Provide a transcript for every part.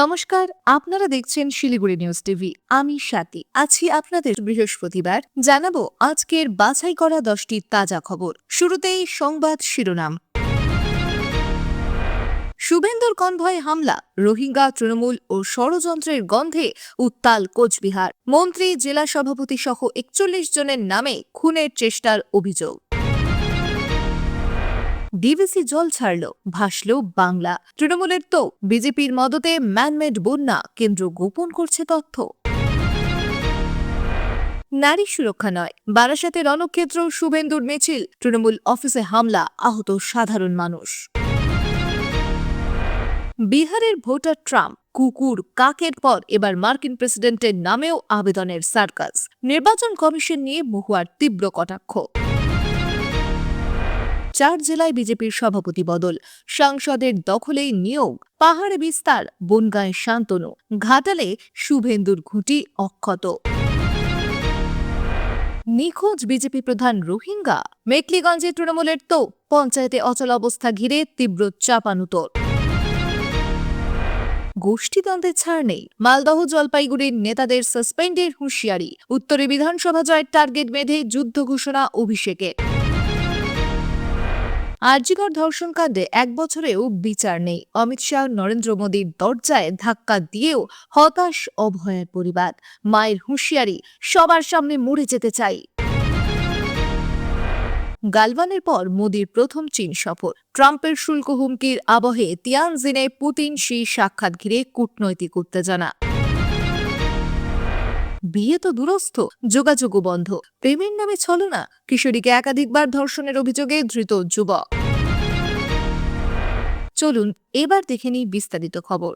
নমস্কার, আপনারা দেখছেন শিলিগুড়ি নিউজ টিভি, আমি স্বাতি। আছি আপনাদের বৃহস্পতিবার। জানাব আজকের বাছাই করা দশটি তাজা খবর। শুরুতেই সংবাদ শিরোনাম। শুভেন্দুর কনভয় হামলা। রোহিঙ্গা, তৃণমূল ও ষড়যন্ত্রের গন্ধে উত্তাল কোচবিহার। মন্ত্রী, জেলা সভাপতি সহ একচল্লিশ জনের নামে খুনের চেষ্টার অভিযোগ। ডিভিসি জল ছাড়ল, ভাসল বাংলা। তৃণমূলের তো বিজেপির মদতে ম্যানমেড বন্যা, কেন্দ্র গোপন করছে তথ্য। নারী সুরক্ষা নয়, বারাসাতে রণক্ষেত্র, শুভেন্দুর মিছিল, তৃণমূল অফিসে হামলা, আহত সাধারণ মানুষ। বিহারের ভোটার ট্রাম্প, কুকুর কাকের পর এবার মার্কিন প্রেসিডেন্টের নামেও আবেদনের সার্কাস। নির্বাচন কমিশন নিয়ে মহুয়ার তীব্র কটাক্ষ। চার জেলায় বিজেপির সভাপতি বদল। সাংসদের দখলেই নিয়োগ। পাহাড়ে বিস্তার, বনগাঁয় শান্তনু। ঘাটালে শুভেন্দুর ঘুঁটি অক্ষত। নিখোঁজ বিজেপি প্রধান রোহিঙ্গা। মেকলিগঞ্জে তৃণমূলের তো পঞ্চায়েতে অচল অবস্থা ঘিরে তীব্র চাপানুতর। গোষ্ঠীদ্বন্দ্বে ছাড় নেই। মালদহ জলপাইগুড়ির নেতাদের সাসপেন্ডের হুঁশিয়ারি। উত্তরে বিধানসভা জয়ের টার্গেট বেঁধে যুদ্ধ ঘোষণা অভিষেকের। আরজিকর ধর্ষণকাণ্ডে এক বছরেও বিচার নেই। অমিত শাহ, নরেন্দ্র মোদীর দরজায় ধাক্কা দিয়েও হতাশ অভয়ের পরিবার। মায়ের হুঁশিয়ারি, সবার সামনে মরে যেতে চাই। গালওয়ানের পর মোদীর প্রথম চীন সফর। ট্রাম্পের শুল্ক হুমকির আবহে তিয়ানজিনে পুতিন শি সাক্ষাৎ ঘিরে কূটনৈতিক উত্তেজনা। বিয়ে তো দূরস্থ, যোগাযোগও বন্ধ। প্রেমের নামে ছলনা কিশোরীকে একাধিকবার ধর্ষণের অভিযোগে ধৃত যুবক। চলুন, এবার দেখে নিই বিস্তারিত খবর।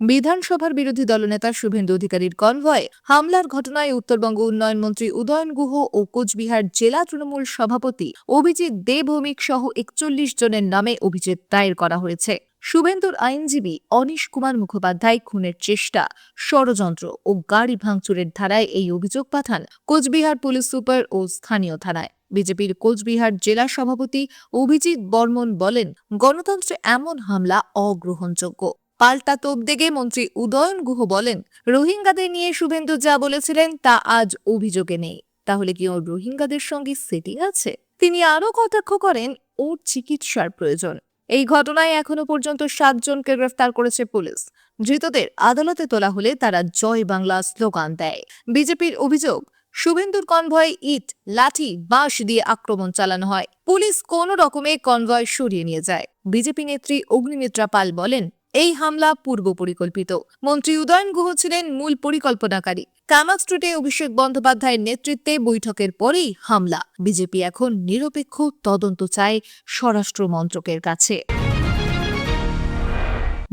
বিধানসভার বিরোধী দলনেতা শুভেন্দু অধিকারীর কনভয়ে হামলার ঘটনায় উত্তরবঙ্গ উন্নয়ন মন্ত্রী উদয়ন গুহ ও কোচবিহার জেলা তৃণমূল সভাপতি অভিজিৎ দেবভৌমিক সহ একচল্লিশ জনের নামে অভিযোগ দায়ের করা হয়েছে। শুভেন্দুর আইনজীবী অনিশ কুমার মুখোপাধ্যায় খুনের চেষ্টা, ষড়যন্ত্র ও গাড়ি ভাঙচুরের ধারায় এই অভিযোগ পাঠান কোচবিহার পুলিশ সুপার ও স্থানীয় থানায়। বিজেপির কোচবিহার জেলা সভাপতি অভিজিৎ বর্মন বলেন, গণতন্ত্রে এমন হামলা অগ্রহণযোগ্য। পাল্টা তোপ দেগে মন্ত্রী উদয়ন গুহ বলেন, রোহিঙ্গাদের নিয়ে শুভেন্দু যা বলেছিলেন তা আজ অভিযোগে নেই। তাহলে কি ওর রোহিঙ্গাদের সঙ্গে সেটিং আছে? তিনি আরও কটাক্ষ করেন, ওর চিকিৎসার প্রয়োজন। এই ঘটনায় এখনও পর্যন্ত সাতজনকে গ্রেফতার করেছে পুলিশ। ধৃতদের আদালতে তোলা হলে তারা জয় বাংলা স্লোগান দেয়। বিজেপির অভিযোগ, শুভেন্দুর কনভয় ইট, লাঠি, বাঁশ দিয়ে আক্রমণ চালানো হয়। পুলিশ কোনো রকমে কনভয় সরিয়ে নিয়ে যায়। বিজেপি নেত্রী অগ্নিমিত্রা পাল বলেন এই হামলা পূর্ব পরিকল্পিত। মন্ত্রী উদয়ন গুহ ছিলেন মূল পরিকল্পনাকারী। কামাক স্ট্রিটে অভিষেক বন্দ্যোপাধ্যায়ের নেতৃত্বে বৈঠকের পরেই হামলা। বিজেপি এখন নিরপেক্ষ তদন্ত চায় স্বরাষ্ট্র মন্ত্রকের কাছে।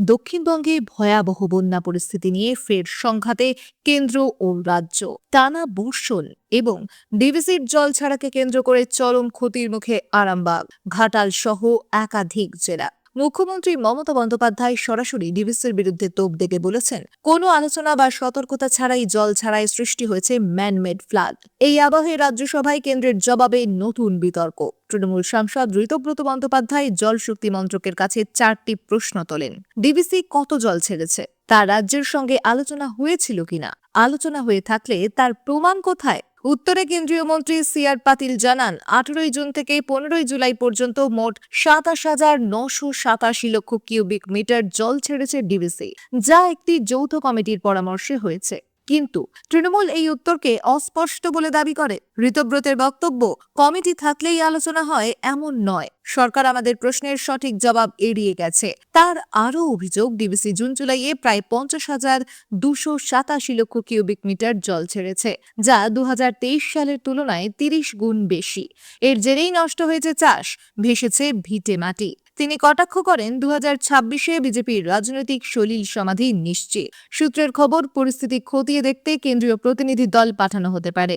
দক্ষিণবঙ্গে ভয়াবহ বন্যা পরিস্থিতি নিয়ে ফের সংঘাতে কেন্দ্র ও রাজ্য। টানা বর্ষণ এবং ডিভিসির জল ছাড়াকে কেন্দ্র করে চরম ক্ষতির মুখে আরামবাগ। ঘাটাল সহ একাধিক জেলা। মুখ্যমন্ত্রী মমতা বন্দ্যোপাধ্যায় সরাসরি ডিভিসির বিরুদ্ধে তোপ দেগে বলেছেন। কোনো আলোচনা বা সতর্কতা ছাড়াই জল ছাড়াই সৃষ্টি হয়েছে ম্যানমেড ফ্লাড। এই আবহে রাজ্যসভায় কেন্দ্রের জবাবে নতুন বিতর্ক। তৃণমূল সাংসদ ঋতব্রত বন্দ্যোপাধ্যায় জল শক্তি মন্ত্রকের কাছে চারটি প্রশ্ন তোলেন। ডিভিসি কত জল ছেড়েছে? তা রাজ্যের সঙ্গে আলোচনা হয়েছিল কিনা? আলোচনা হয়ে থাকলে তার প্রমাণ কোথায়? উত্তরে কেন্দ্রীয় মন্ত্রী সি আর পাতিল জানান, আঠেরোই জুন থেকে পনেরোই জুলাই পর্যন্ত মোট সাতাশ হাজার নশো সাতাশি লক্ষ কিউবিক মিটার জল ছেড়েছে ডিবিসি, যা একটি যৌথ কমিটির পরামর্শে হয়েছে। কিন্তু তৃণমূল এই উত্তরকে অস্পষ্ট বলে দাবি করে। ঋতব্রতের বক্তব্য, কমিটি থাকলেই আলোচনা হয়, এমন নয়। সরকার আমাদের প্রশ্নের সঠিক জবাব এড়িয়ে গেছে। তার আরও অভিযোগ, ডিবিসি জুন জুলাইয়ে প্রায় পঞ্চাশ হাজার দুশো সাতাশি লক্ষ কিউবিক মিটার জল ছেড়েছে, যা দুহাজার তেইশ সালের তুলনায় তিরিশ গুণ বেশি। এর জেরেই নষ্ট হয়েছে চাষ, ভেসেছে ভিটে মাটি। তিনি কটাক্ষ করেন দু হাজার ছাব্বিশে বিজেপির রাজনৈতিক সলিল সমাধি নিশ্চিত। সূত্রের খবর, পরিস্থিতি খতিয়ে দেখতে কেন্দ্রীয় প্রতিনিধি দল পাঠানো হতে পারে।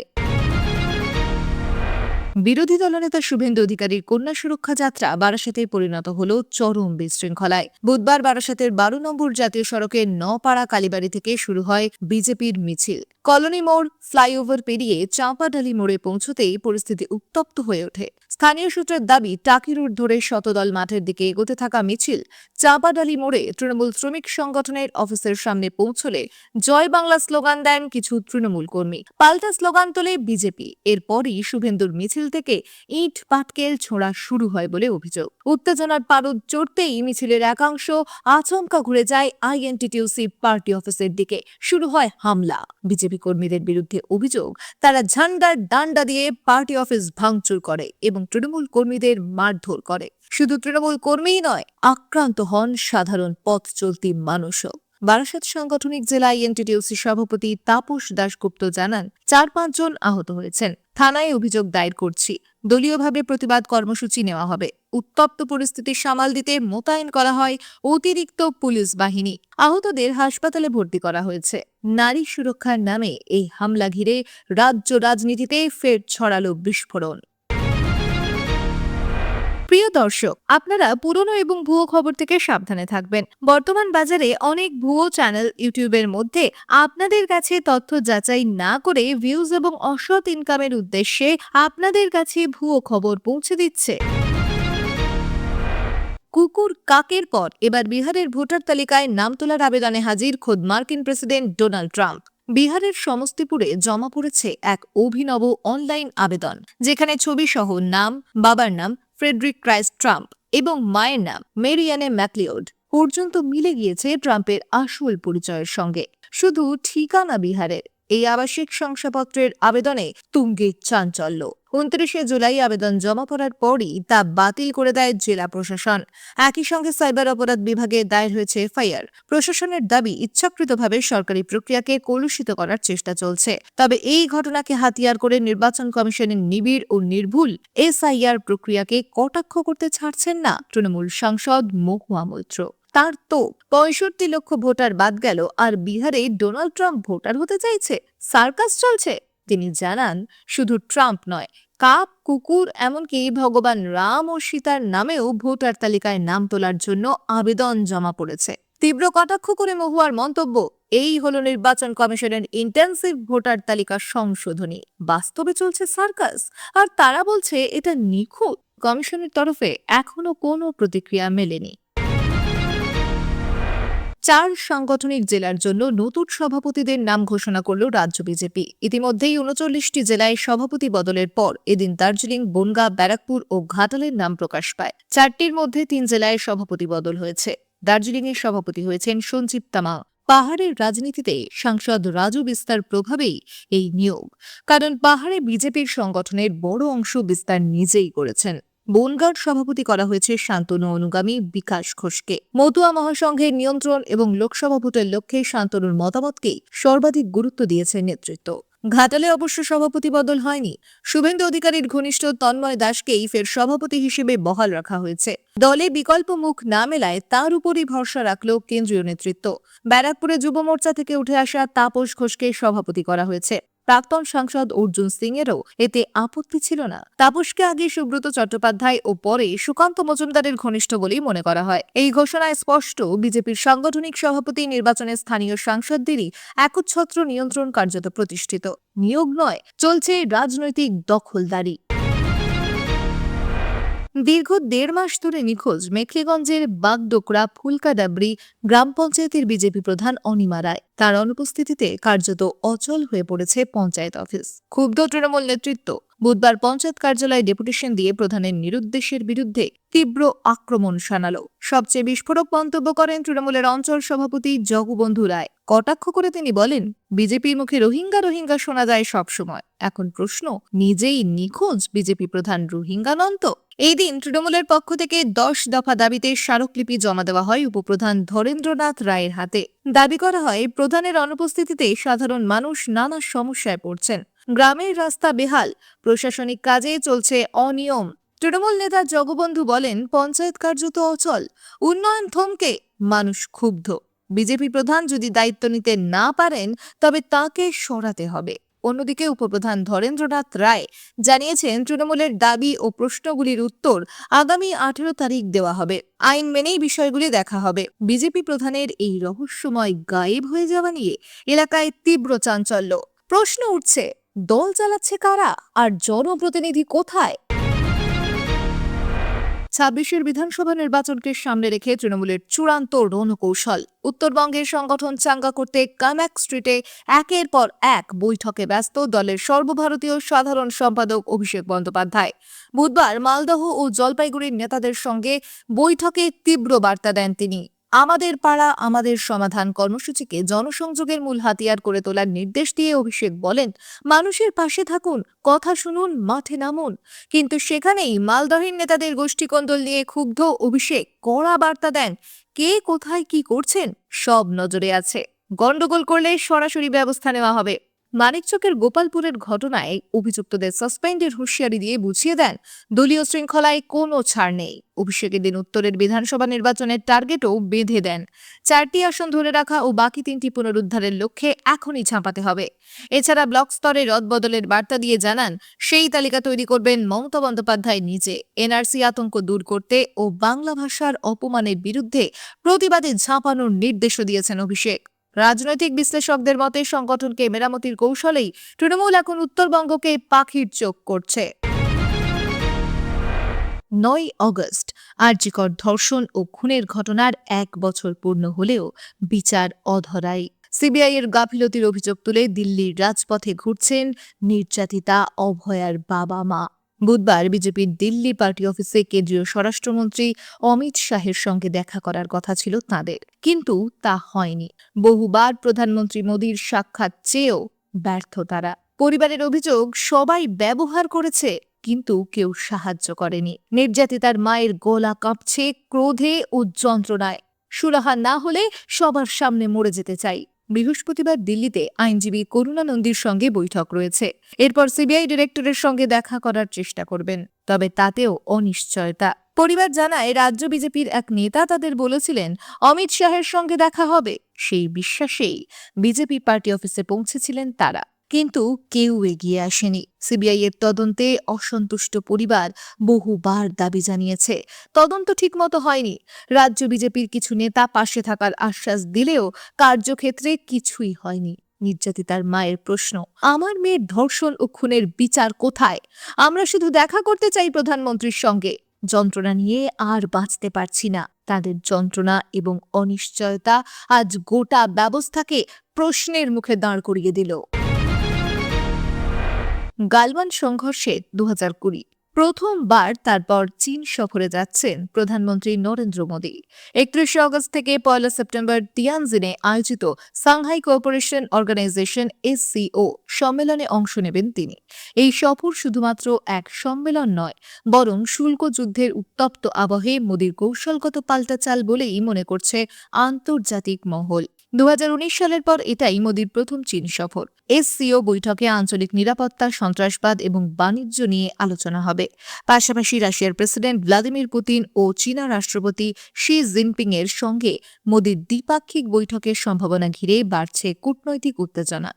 বিরোধী দলনেতা শুভেন্দু অধিকারীর কন্যা সুরক্ষা যাত্রা বারাসাতে পরিণত হল চরম বিশৃঙ্খলায়। বুধবার বারাসাতের বারো নম্বর জাতীয় সড়কের নপাড়া কালীবাড়ি থেকে শুরু হয় বিজেপির মিছিল। কলোনি মোড় ফ্লাইওভার পেরিয়ে চাঁপাডালি মোড়ে পৌঁছতেই পরিস্থিতি উত্তপ্ত হয়ে ওঠে। স্থানীয় সূত্রের দাবি টাকি রোড ধরে শতদল মাঠের দিকে এগোতে থাকা মিছিল চাঁপাডালি মোড়ে তৃণমূল শ্রমিক সংগঠনের অফিসের সামনে পৌঁছলে জয় বাংলা স্লোগান দেন কিছু তৃণমূল কর্মী। পাল্টা স্লোগান তোলে বিজেপি। এরপরই শুভেন্দুর মিছিল থেকে ইট, পাটকেল ছোঁড়া শুরু হয় বলে অভিযোগ। উত্তেজনার পারদ চড়তেই মিছিলের একাংশ আচমকা ঘুরে যায় আইএনটিটিউসি পার্টি অফিসের দিকে। শুরু হয় হামলা। বিজেপি কর্মীদের বিরুদ্ধে অভিযোগ, তারা ঝান্ডার ডান্ডা দিয়ে পার্টি অফিস ভাঙচুর করে এবং তৃণমূল কর্মীদের মারধর করে। শুধু তৃণমূল কর্মীই নয়, আক্রান্ত হন সাধারণ পথ চলতি মানুষও। বারাসাত সাংগঠনিক জেলা এনটিটিউসি সভাপতি তাপস দাশগুপ্ত জানান, চার পাঁচজন আহত হয়েছেন। থানায় অভিযোগ দায়ের করছি। দলীয়ভাবে প্রতিবাদ কর্মসূচি নেওয়া হবে। উত্তপ্ত পরিস্থিতি সামাল দিতে মোতায়েন করা হয় অতিরিক্ত পুলিশ বাহিনী। আহতদের হাসপাতালে ভর্তি করা হয়েছে। নারী সুরক্ষার নামে এই হামলা ঘিরে রাজ্য রাজনীতিতে ফের ছড়ালো বিস্ফোরণ। প্রিয় দর্শক, আপনারা পুরনো এবং ভুয়ো খবর থেকে সাবধানে থাকবেন। বর্তমান বাজারে অনেক ভুয়ো চ্যানেল ইউটিউবের মধ্যে আপনাদের কাছে তথ্য যাচাই না করে ভিউজ এবং অসৎ ইনকামের উদ্দেশ্যে আপনাদের কাছে ভুয়ো খবর পৌঁছে দিচ্ছে। কুকুর কাকের পর? এবার বিহারের ভোটার তালিকায় নাম তোলার আবেদনে হাজির খোদ মার্কিন প্রেসিডেন্ট ডোনাল্ড ট্রাম্প। বিহারের সমস্তিপুরে জমা পড়েছে এক অভিনব অনলাইন আবেদন, যেখানে ছবি সহ নাম, বাবার নাম ফ্রেডরিক ক্রাইস্ট ট্রাম্প এবং মায়ের নাম মেরিয়ানে ম্যাকলিওড। পর্যন্ত মিলে গিয়েছে ট্রাম্পের আসল পরিচয়ের সঙ্গে। শুধু ঠিকানা বিহারের। এই আবাসিক শংসাপত্রের আবেদনে তুঙ্গে চাঞ্চল্য। উনত্রিশে জুলাই আবেদন জমা পড়ার পরই তা বাতিল করে দেয় জেলা প্রশাসন। একই সঙ্গে সাইবার অপরাধ বিভাগে দায়ের হয়েছে এফআইআর প্রশাসনের দাবি ইচ্ছাকৃতভাবে সরকারি প্রক্রিয়াকে কলুষিত করার চেষ্টা চলছে। তবে এই ঘটনাকে হাতিয়ার করে নির্বাচন কমিশনের নিবিড় ও নির্ভুল এসআইআর প্রক্রিয়াকে কটাক্ষ করতে ছাড়ছেন না তৃণমূল সাংসদ মহুয়া মৈত্র তার তো পঁয়ষট্টি লক্ষ ভোটার বাদ গেল, আর বিহারে ডোনাল্ড ট্রাম্প ভোটার হতে চাইছে? সার্কাস চলছে? তিনি জানান, শুধু ট্রাম্প নয়, কাপ, কুকুর, এমনকি ভগবান রাম ও সীতার নামেও ভোটার তালিকায় নাম তোলার জন্য আবেদন জমা পড়েছে। তীব্র কটাক্ষ করে মহুয়ার মন্তব্য, এই হলো নির্বাচন কমিশনের ইন্টেন্সিভ ভোটার তালিকা সংশোধনী। বাস্তবে চলছে সার্কাস, আর তারা বলছে এটা নিখুঁত। কমিশনের তরফে এখনও কোনো প্রতিক্রিয়া মেলেনি। চার সাংগঠনিক জেলার জন্য নতুন সভাপতিদের নাম ঘোষণা করল রাজ্য বিজেপি। ইতিমধ্যেই উনচল্লিশটি জেলায় সভাপতি বদলের পর এদিন দার্জিলিং, বনগা, ব্যারাকপুর ও ঘাটালের নাম প্রকাশ পায়। চারটির মধ্যে তিন জেলায় সভাপতি বদল হয়েছে। দার্জিলিংয়ের সভাপতি হয়েছেন সঞ্জীব তামা। পাহাড়ের রাজনীতিতে সাংসদ রাজু বিস্তার প্রভাবেই এই নিয়োগ। কারণ পাহাড়ে বিজেপির সংগঠনের বড় অংশ বিস্তার নিজেই করেছেন। বনগাঁর সভাপতি করা হয়েছে শান্তনু অনুগামী, বিকাশ ঘোষকে। মতুয়া মহাসংঘের নিয়ন্ত্রণ এবং লোকসভা ভোটের লক্ষ্যে শান্তনুর মতামতকেই সর্বাধিক গুরুত্ব দিয়েছে নেতৃত্ব। ঘাটালে অবশ্য সভাপতি বদল হয়নি। শুভেন্দু অধিকারীর ঘনিষ্ঠ তন্ময় দাসকেই ফের সভাপতি হিসেবে বহাল রাখা হয়েছে। দলে বিকল্প মুখ না মেলায় তার উপরই ভরসা রাখল কেন্দ্রীয় নেতৃত্ব। ব্যারাকপুরে যুব মোর্চা থেকে উঠে আসা তাপস ঘোষকে সভাপতি করা হয়েছে। প্রাক্তন সাংসদ অর্জুন সিং এরও এতে আপত্তি ছিল না। তাপসকে আগে সুব্রত চট্টোপাধ্যায় ও পরে সুকান্ত মজুমদারের ঘনিষ্ঠ বলেই মনে করা হয়। এই ঘোষণায় স্পষ্ট, বিজেপির সাংগঠনিক সভাপতি নির্বাচনে স্থানীয় সাংসদদেরই একচ্ছত্র নিয়ন্ত্রণ কার্যত প্রতিষ্ঠিত। নিয়োগ নয়, চলছে রাজনৈতিক দখলদারি। দীর্ঘ দেড় মাস ধরে নিখোঁজ মেখলিগঞ্জের বাগডোকরা ফুলকাডাবরি গ্রাম পঞ্চায়েতের বিজেপি প্রধান অনিমা রায়। তার অনুপস্থিতিতে কার্যত অচল হয়ে পড়েছে পঞ্চায়েত অফিস। ক্ষুব্ধ তৃণমূল নেতৃত্ব বুধবার পঞ্চায়েত কার্যালয়ে ডেপুটেশন দিয়ে প্রধানের নিরুদ্দেশের বিরুদ্ধে তীব্র আক্রমণ শানালো। সবচেয়ে বিস্ফোরক মন্তব্য করেন তৃণমূলের অঞ্চল সভাপতি জগবন্ধু রায়। কটাক্ষ করে তিনি বলেন, বিজেপির মুখে রোহিঙ্গা রোহিঙ্গা শোনা যায় সবসময়। এখন প্রশ্ন, নিজেই নিখোঁজ বিজেপি প্রধান রোহিঙ্গা নন তো? এই দিন তৃণমূলের পক্ষ থেকে দশ দফা দাবিতে স্মারকলিপি জমা দেওয়া হয় উপপ্রধান ধরেন্দ্রনাথ রায়ের হাতে। দাবি করা হয়, প্রধানের অনুপস্থিতিতে সাধারণ মানুষ নানা সমস্যায় পড়ছেন। গ্রামের রাস্তা বেহাল, প্রশাসনিক কাজে চলছে অনিয়ম। তৃণমূল নেতা জগবন্ধু বলেন, পঞ্চায়েত কার্যত অচল, উন্নয়ন থমকে, মানুষ ক্ষুব্ধ। বিজেপি প্রধান যদি দায়িত্ব নিতে না পারেন, তবে তাকে সরাতে হবে। অন্যদিকে উপপ্রধান ধরেন্দ্রনাথ রায় জানিয়েছেন, তৃণমূলের দাবি ও প্রশ্নগুলির উত্তর আগামী আঠেরো তারিখ দেওয়া হবে। আইন মেনেই বিষয়গুলি দেখা হবে। বিজেপি প্রধানের এই রহস্যময় গায়েব হয়ে যাওয়া নিয়ে এলাকায় তীব্র চাঞ্চল্য। প্রশ্ন উঠছে, দল চালাচ্ছে কারা? আর জনপ্রতিনিধি কোথায়? ছাব্বিশের বিধানসভা নির্বাচনকে সামনে রেখে তৃণমূলের চূড়ান্ত রণকৌশল। উত্তরবঙ্গের সংগঠন চাঙ্গা করতে কামাক স্ট্রিটে একের পর এক বৈঠকে ব্যস্ত দলের সর্বভারতীয় সাধারণ সম্পাদক অভিষেক বন্দ্যোপাধ্যায়। বুধবার মালদহ ও জলপাইগুড়ির নেতাদের সঙ্গে বৈঠকে তীব্র বার্তা দেন তিনি। আমাদের পাড়া, আমাদের সমাধান কর্মসূচিকে জনসংযোগের মূল হাতিয়ার করে তোলার নির্দেশ দিয়ে অভিষেক বলেন, মানুষের পাশে থাকুন, কথা শুনুন, মাঠে নামুন। কিন্তু সেখানেই মালদহের নেতাদের গোষ্ঠীকন্দল নিয়ে ক্ষুব্ধ অভিষেক কড়া বার্তা দেন, কে কোথায় কি করছেন সব নজরে আছে। গন্ডগোল করলে সরাসরি ব্যবস্থা নেওয়া হবে। মানিকচকের গোপালপুরের ঘটনায় অভিযুক্তদের সাসপেন্ডের হুঁশিয়ারি দিয়ে বুঝিয়ে দেন, দলীয় শৃঙ্খলায় কোনো ছাড় নেই। অভিষেকের দিন উত্তরের বিধানসভা নির্বাচনের টার্গেটও বেঁধে দেন। চারটি আসন ধরে রাখা ও বাকি তিনটি পুনরুদ্ধারের লক্ষ্যে এখনই ছাপাতে হবে। এছাড়া ব্লক স্তরে রদবদলের বার্তা দিয়ে জানান, সেই তালিকা তৈরি করবেন মমতা বন্দ্যোপাধ্যায় নিজে। এনআরসি আতঙ্ক দূর করতে ও বাংলা ভাষার অপমানের বিরুদ্ধে প্রতিবাদে ঝাঁপানোর নির্দেশও দিয়েছেন অভিষেক। রাজনৈতিক বিশ্লেষকদের মতে সংগঠনকে মেরামতির কৌশলেই তৃণমূল এখন উত্তরবঙ্গকে পাখির চোখ করছে। নয় অগস্ট, আর্যিকর ধর্ষণ ও খুনের ঘটনার এক বছর পূর্ণ হলেও বিচার অধরাই। সিবিআই এর গাফিলতির অভিযোগ তুলে দিল্লির রাজপথে ঘুরছেন নির্যাতিতা অভয়ার বাবা মা বুধবার বিজেপির দিল্লি পার্টি অফিসে কেন্দ্রীয় স্বরাষ্ট্রমন্ত্রী অমিত শাহের সঙ্গে দেখা করার কথা ছিল তাদের। কিন্তু তা হয়নি। বহুবার প্রধানমন্ত্রী মোদীর সাক্ষাৎ চেয়েও ব্যর্থ তারা। পরিবারের অভিযোগ, সবাই ব্যবহার করেছে, কিন্তু কেউ সাহায্য করেনি। নির্যাতিতার মায়ের গলা কাঁপছে, ক্রোধে ও যন্ত্রণায়। সুরাহা না হলে সবার সামনে মরে যেতে চাই। বৃহস্পতিবার দিল্লিতে আইনজীবী করুণানন্দীর সঙ্গে বৈঠক রয়েছে। এরপর সিবিআই ডিরেক্টরের সঙ্গে দেখা করার চেষ্টা করবেন, তবে তাতেও অনিশ্চয়তা। পরিবার জানায়, রাজ্য বিজেপির এক নেতা তাদের বলেছিলেন, অমিত শাহের সঙ্গে দেখা হবে। সেই বিশ্বাসেই বিজেপি পার্টি অফিসে পৌঁছেছিলেন তারা। কিন্তু কেউ এগিয়ে আসেনি। সিবিআই এর তদন্তে অসন্তুষ্ট পরিবার বহুবার দাবি জানিয়েছে। তদন্ত ঠিকমতো হয়নি। রাজ্য বিজেপির কিছু নেতা পাশে থাকার আশ্বাস দিলেও কার্যক্ষেত্রে কিছুই হয়নি। নির্যাতিতার মায়ের প্রশ্ন, আমার মেয়ের ধর্ষণ ও খুনের বিচার কোথায়? আমরা শুধু দেখা করতে চাই প্রধানমন্ত্রীর সঙ্গে। যন্ত্রণা নিয়ে আর বাঁচতে পারছি না। তাদের যন্ত্রণা এবং অনিশ্চয়তা আজ গোটা ব্যবস্থাকে প্রশ্নের মুখে দাঁড় করিয়ে দিল। গালওয়ান সংঘর্ষে দু কুড়ি। প্রথমবার তারপর চীন সফরে যাচ্ছেন প্রধানমন্ত্রী নরেন্দ্র মোদী। একত্রিশে অগস্ট থেকে পয়লা সেপ্টেম্বর তিয়ানজিনে আয়োজিত সাংহাই কোঅপারেশন অর্গানাইজেশন এসসিও সম্মেলনে অংশ নেবেন তিনি। এই সফর শুধুমাত্র এক সম্মেলন নয়, বরং শুল্ক যুদ্ধের উত্তপ্ত আবহে মোদীর কৌশলগত পাল্টা চাল বলেই মনে করছে আন্তর্জাতিক মহল। দু হাজার উনিশ সালের পর এটাই মোদীর প্রথম চীন সফর। এসসিও বৈঠকে আঞ্চলিক নিরাপত্তা, সন্ত্রাসবাদ এবং বাণিজ্য নিয়ে আলোচনা হবে। পাশাপাশি রাশিয়ার প্রেসিডেন্ট ভ্লাদিমির পুতিন ও চীনা রাষ্ট্রপতি শি জিনপিং এর সঙ্গে মোদীর দ্বিপাক্ষিক বৈঠকের সম্ভাবনা ঘিরে বাড়ছে কূটনৈতিক উত্তেজনা।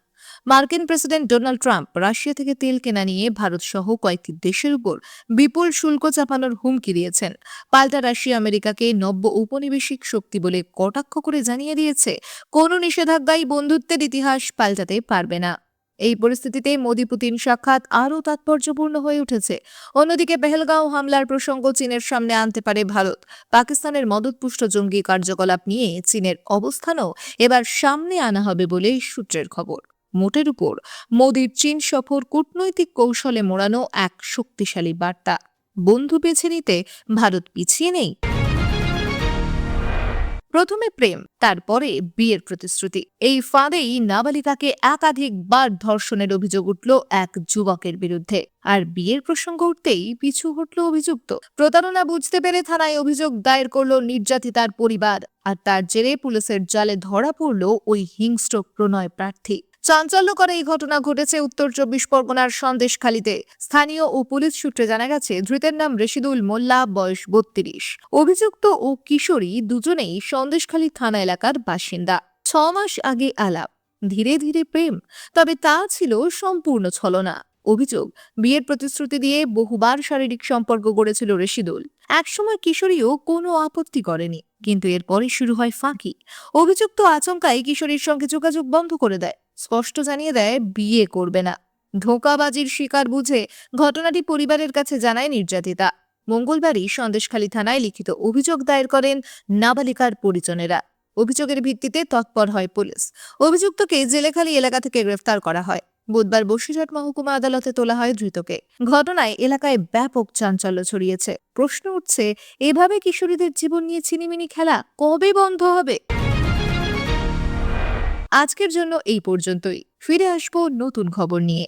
মার্কিন প্রেসিডেন্ট ডোনাল্ড ট্রাম্প রাশিয়া থেকে তেল কেনা নিয়ে ভারত সহ কয়েকটি দেশের উপর বিপুল শুল্ক চাপানোর হুমকি দিয়েছেন। পাল্টা রাশিয়া আমেরিকাকে নব্য উপনিবেশিক শক্তি বলে কটাক্ষ করে জানিয়ে দিয়েছে। কোনো নিষেধাজ্ঞাই বন্ধুত্বের ইতিহাস পাল্টাতে পারবে না। এই পরিস্থিতিতে মোদী পুতিন সাক্ষাৎ আরও তাৎপর্যপূর্ণ হয়ে উঠেছে। অন্যদিকে পেহেলগাঁও হামলার প্রসঙ্গ চীনের সামনে আনতে পারে ভারত। পাকিস্তানের মদতপুষ্ট জঙ্গি কার্যকলাপ নিয়ে চীনের অবস্থানও এবার সামনে আনা হবে বলে সূত্রের খবর। মোটের উপর। মোদীর চীন সফর কূটনৈতিক কৌশলে মোড়ানো এক শক্তিশালী বার্তা। বন্ধু বেছে নিতে ভারত পিছিয়ে নেই। প্রথমে প্রেম, তারপরে বিয়ের প্রতিশ্রুতি। এই ফাঁদেই নাবালিকাকে একাধিকবার ধর্ষণের অভিযোগ উঠল এক যুবকের বিরুদ্ধে। আর বিয়ের প্রসঙ্গ উঠতেই পিছু হটল অভিযুক্ত। প্রতারণা বুঝতে পেরে থানায় অভিযোগ দায়ের করল নির্যাতিতার পরিবার। আর তার জেরে পুলিশের জালে ধরা পড়ল ওই হিংস্র প্রণয় প্রার্থী। চাঞ্চল্যকর এই ঘটনা ঘটেছে উত্তর চব্বিশ পরগনার সন্দেশখালীতে। স্থানীয় ও পুলিশ সূত্রে জানা গেছে, ধৃতের নাম রশিদুল মোল্লা, বয়স বত্রিশ। অভিযুক্ত ও কিশোরী দুজনেই সন্দেশখালী থানা এলাকার বাসিন্দা। ছ মাস আগে আলাপ। ধীরে ধীরে প্রেম, তবে তা ছিল সম্পূর্ণ ছলনা। অভিযোগ, বিয়ের প্রতিশ্রুতি দিয়ে বহুবার শারীরিক সম্পর্ক গড়েছিল রেশিদুল। একসময় কিশোরীও কোনো আপত্তি করেনি, কিন্তু এরপরই শুরু হয় ফাঁকি। অভিযুক্ত আচমকাই কিশোরীর সঙ্গে যোগাযোগ বন্ধ করে দেয়। স্পষ্ট জানিয়ে দেয়, বিয়ে করবে না। ধোঁকাবাজির শিকার বুঝে ঘটনাটি পরিবারের কাছে জানায় নির্যাতিতা। মঙ্গলবারই সন্দেশখালী থানায় লিখিত অভিযোগ দায়ের করেন নাবালিকার পরিজনেরা। অভিযোগের ভিত্তিতে তৎপর হয় পুলিশ। অভিযুক্তকে জেলেখালী এলাকা থেকে গ্রেফতার করা হয়। বুধবার বসিরহাট মহকুমা আদালতে তোলা হয় ধৃতকে। ঘটনায় এলাকায় ব্যাপক চাঞ্চল্য ছড়িয়েছে। প্রশ্ন উঠছে, এভাবে কিশোরীদের জীবন নিয়ে ছিনিমিনি খেলা কবে বন্ধ হবে? আজকের জন্য এই পর্যন্তই। ফিরে আসব নতুন খবর নিয়ে।